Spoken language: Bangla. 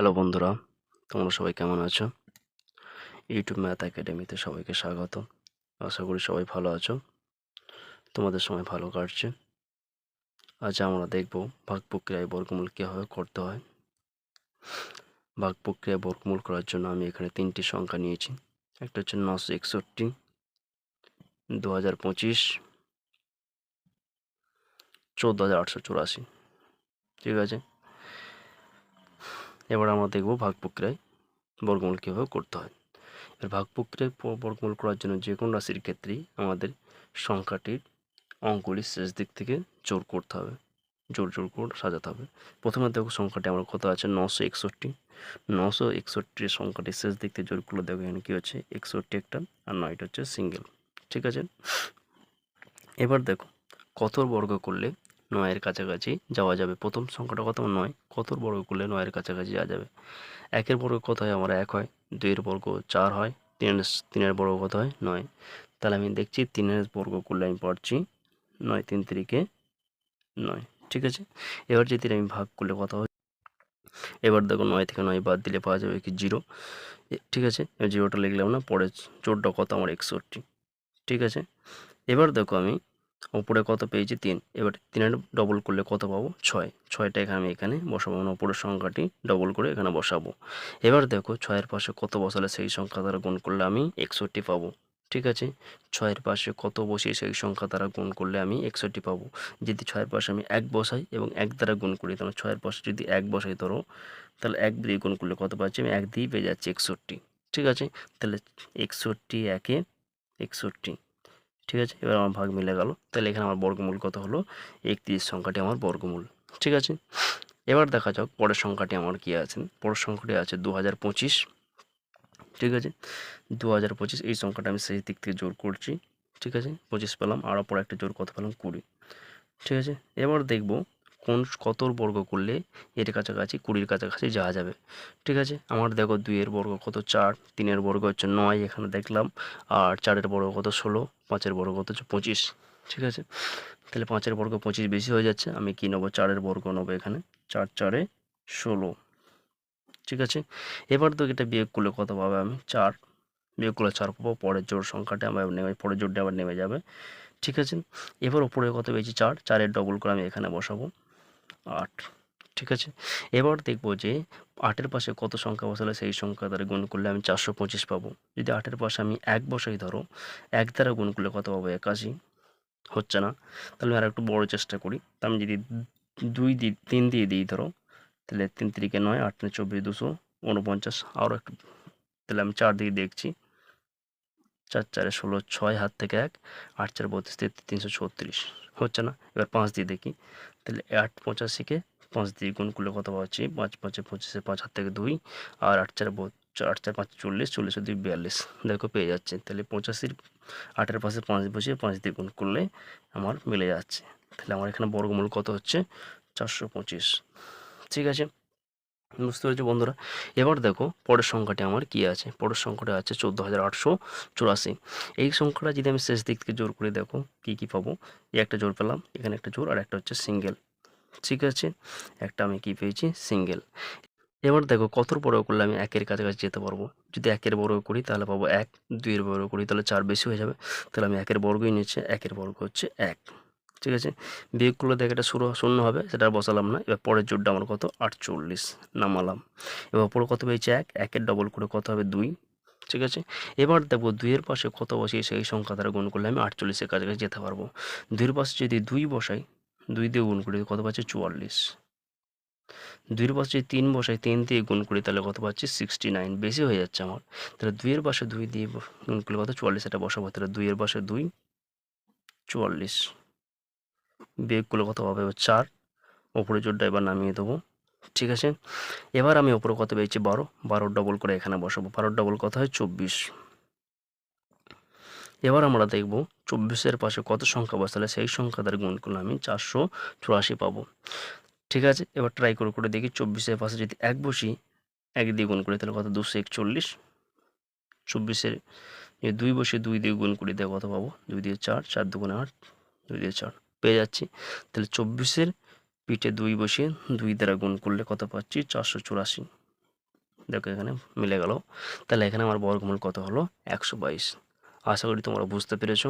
হ্যালো বন্ধুরা, তোমরা সবাই কেমন আছো? ইউটিউব ম্যাথ একাডেমিতে সবাইকে স্বাগত। আশা করি সবাই ভালো আছো। তোমাদের সময় ভালো কাটছে। আজ আমরা দেখব ভাগ প্রক্রিয়ায় বর্গমূল কীভাবে করতে হয়। ভাগ প্রক্রিয়ায় বর্গমূল করার জন্য আমি এখানে তিনটি সংখ্যা নিয়েছি। একটা হচ্ছে নশো একষট্টি দু হাজার পঁচিশ চোদ্দ হাজার আটশো চুরাশি। ঠিক আছে? এবার আমরা দেখব ভাগ প্রক্রিয়ায় বর্গমূল কীভাবে করতে হয়। এর ভাগ প্রক্রিয়ায় বর্গমূল করার জন্য যে কোনো রাশির ক্ষেত্রেই আমাদের সংখ্যাটির অঙ্কগুলি শেষ দিক থেকে জোর করতে হবে, জোর জোর করে সাজাতে হবে। প্রথমে দেখো সংখ্যাটি আমার কত আছে? নশো একষট্টি। নশো একষট্টির সংখ্যাটি শেষ দিক থেকে জোর করলে দেখো এখানে কী হচ্ছে? একষট্টি একটা আর নয়টা হচ্ছে সিঙ্গেল। ঠিক আছে? এবার দেখো কত বর্গ করলে নয়ের কাছাকাছি যাওয়া যাবে। প্রথম সংখ্যাটা কত? নয়। কতর বর্গ করলে নয়ের কাছাকাছি যাওয়া যাবে? একের বর্গ কত হয়? আমার এক হয়। দুইয়ের বর্গ চার হয়। তিনের তিনের বর্গ কত হয়? নয়। তাহলে আমি দেখছি তিনের বর্গ করলে আমি পাচ্ছি নয় তিন তিরিকে নয়। ঠিক আছে? এবার যদি আমি ভাগ করলে কত হয়? এবার দেখো নয় থেকে নয় বাদ দিলে পাওয়া যাবে কি? জিরো। ঠিক আছে? জিরোটা লিখলাম না? পরে জোরটা কত? আমার একষট্টি। ঠিক আছে? এবার দেখো আমি ওপরে কত পেয়েছি? তিন। এবার তিনের ডবল করলে কত পাবো? ছয়। ছয়টা এখানে আমি এখানে বসাবো। মানে ওপরের সংখ্যাটি ডবল করে এখানে বসাবো। এবার দেখো, ছয়ের পাশে কত বসালে সেই সংখ্যা দ্বারা গুণ করলে আমি একষট্টি পাবো। ঠিক আছে? ছয়ের পাশে কত বসিয়ে সেই সংখ্যা দ্বারা গুণ করলে আমি একষট্টি পাবো? যদি ছয়ের পাশে আমি এক বসাই এবং এক দ্বারা গুণ করি, তাহলে ছয়ের পাশে যদি এক বসাই ধরো, তাহলে এক দিয়ে গুণ করলে কত পাচ্ছি? আমি এক দিয়েই পেয়ে যাচ্ছি একষট্টি। ঠিক আছে? তাহলে একষট্টি একে একষট্টি। ঠিক আছে? এবার আমার ভাগ মিলে গেল। তাহলে এখানে আমার বর্গমূল কত হলো? একত্রিশ সংখ্যাটি আমার বর্গমূল। ঠিক আছে? এবার দেখা যাক পরের সংখ্যাটি আমার কী আছে। পরের সংখ্যাটি আছে দু হাজার পঁচিশ। ঠিক আছে? দু হাজার পঁচিশ, এই সংখ্যাটা আমি সেই দিক থেকে জোর করছি। ঠিক আছে? পঁচিশ পেলাম, আর অপর একটা জোর কত পেলাম? কুড়ি। ঠিক আছে? এবার দেখব কোন কতর বর্গ করলে এর কাছাকাছি কুড়ির কাছাকাছি যাওয়া যাবে। ঠিক আছে? আমার দেখো দুইয়ের বর্গ কত? চার। তিনের বর্গ হচ্ছে নয়, এখানে দেখলাম। আর চারের বর্গ কত? ষোলো। পাঁচের বর্গ কত? হচ্ছে পঁচিশ। ঠিক আছে? তাহলে পাঁচের বর্গ পঁচিশ বেশি হয়ে যাচ্ছে। আমি কী নেব? চারের বর্গ নেব এখানে। চার, চারে ষোলো। ঠিক আছে? এবার তো এটা বিয়োগ করলে কত পাবে আমি? চার। বিয়োগ করলে চার পাবো। পরের জোর সংখ্যাটা আমার নেমে পরের জোরটা আবার নেমে যাবে। ঠিক আছে? এবার ওপরে কত পেয়েছি? চার। চারের ডবল করে আমি এখানে বসাবো। আট। ঠিক আছে? এবার দেখব যে আটের পাশে কত সংখ্যা বসালে সেই সংখ্যা দ্বারা গুণ করলে আমি চারশো পঁচিশ পাবো। যদি আটের পাশে আমি এক বসাই ধরো, এক দ্বারা গুণ করলে কত পাবো? একাশি। হচ্ছে না? তাহলে আর একটু বড় চেষ্টা করি। তা আমি যদি দুই দিই তিন দিয়ে দিই ধরো, তাহলে তিন তিরিকে নয়, আট তিন চব্বিশ দুশো উনপঞ্চাশ আরও একটু তাহলে আমি চার দিয়ে দেখছি। চার চারে ষোলো, ছয় হাত থেকে এক, আট চার বত্রিশ, তেত্রিশ, তিনশো ছত্রিশ। হচ্ছে না? এবার পাঁচ দিয়ে দেখি। তাহলে আট পঁচাশিকে পাঁচ দিয়ে গুণ করলে কত পাচ্ছি পাঁচ, পাঁচে পঁচিশে পাঁচ হাত থেকে দুই আর আট চার আট চার পাঁচ চল্লিশ চল্লিশ দুই বিয়াল্লিশ। দেখো পেয়ে যাচ্ছে। তাহলে পঁচাশির আটের পাশে পাঁচ বসিয়ে পাঁচ দিয়ে গুণ করলে আমার মিলে যাচ্ছে। তাহলে আমার এখানে বর্গমূল কত হচ্ছে? চারশো পঁচিশ। ঠিক আছে? বুঝতে পেরেছ বন্ধুরা? এবার দেখো, পরের সংখ্যাটি আমার কি আছে? পরের সংখ্যাটা আছে চোদ্দ হাজার আটশো চুরাশি। এই সংখ্যাটা যদি আমি শেষ দিক থেকে জোর করে দেখো, কি কি পাবো? এই একটা জোর পেলাম, এখানে একটা জোর, আর একটা হচ্ছে সিঙ্গেল। ঠিক আছে? একটা আমি কি পেয়েছি? সিঙ্গেল। এবার দেখো, কতর বড় করলে আমি একের কাছাকাছি যেতে পারব? যদি একের বর্গ করি, তাহলে পাবো এক। দুইয়ের বর্গ করি, তাহলে চার বেশি হয়ে যাবে। তাহলে আমি একের বর্গই নিচ্ছে, একের বর্গ হচ্ছে এক। ঠিক আছে? বিয়োগ করলে দেখ এটা শুরু, শূন্য হবে, সেটা বসালাম না। এবার পরের জোরটা আমার কত? আটচল্লিশ, নামালাম। এবার পরে কত পেয়েছে? এক, একের ডবল করে কত হবে? দুই, ঠিক আছে? এবার দেখব দুইয়ের পাশে কত বসিয়ে সেই সংখ্যা দ্বারা গুণ করলে আমি আটচল্লিশের কাছাকাছি যেতে পারব। দুইয়ের পাশে যদি দুই বসাই, দুই দিয়ে গুণ করি, কত পাচ্ছে? চুয়াল্লিশ। দুইয়ের পাশে যদি তিন বসাই, তিন দিয়ে গুণ করি, তাহলে কত পাচ্ছি? সিক্সটি নাইন বেশি হয়ে যাচ্ছে আমার। তাহলে দুইয়ের পাশে দুই দিয়ে গুণ করলে কত? চুয়াল্লিশ এটা বসাবো। তাহলে দুইয়ের পাশে দুই, চুয়াল্লিশ। বিয়োগ করলে কত হবে চার। ওপরে জোরটা এবার নামিয়ে দেবো। ঠিক আছে? এবার আমি ওপরে কত পেয়েছি? বারো। বারো ডবল করে এখানে বসাবো। বারো ডবল কত হয়? চব্বিশ। এবার আমরা দেখব চব্বিশের পাশে কত সংখ্যা বসালে সেই সংখ্যা দ্বারা গুণ করলে আমি চারশো চুরাশি পাবো। ঠিক আছে? এবার ট্রাই করে করে দেখি চব্বিশের পাশে যদি এক বসি, এক দিয়ে গুণ করি তাহলে কত? দুশো একচল্লিশ। চব্বিশের দুই বসে দুই দিয়ে গুণ করি তাহলে কত পাবো? দুই দিয়ে চার চার দুগুণে আট, দুই দিয়ে চার। পেয়ে যাচ্ছি। তাহলে চব্বিশের পিঠে দুই বসিয়ে দুই দ্বারা গুণ করলে কত পাচ্ছি? চারশো চুরাশি। দেখো এখানে মিলে গেল। তাহলে এখানে আমার বর্গমূল কত হলো? একশো বাইশ। আশা করি তোমরা বুঝতে পেরেছ।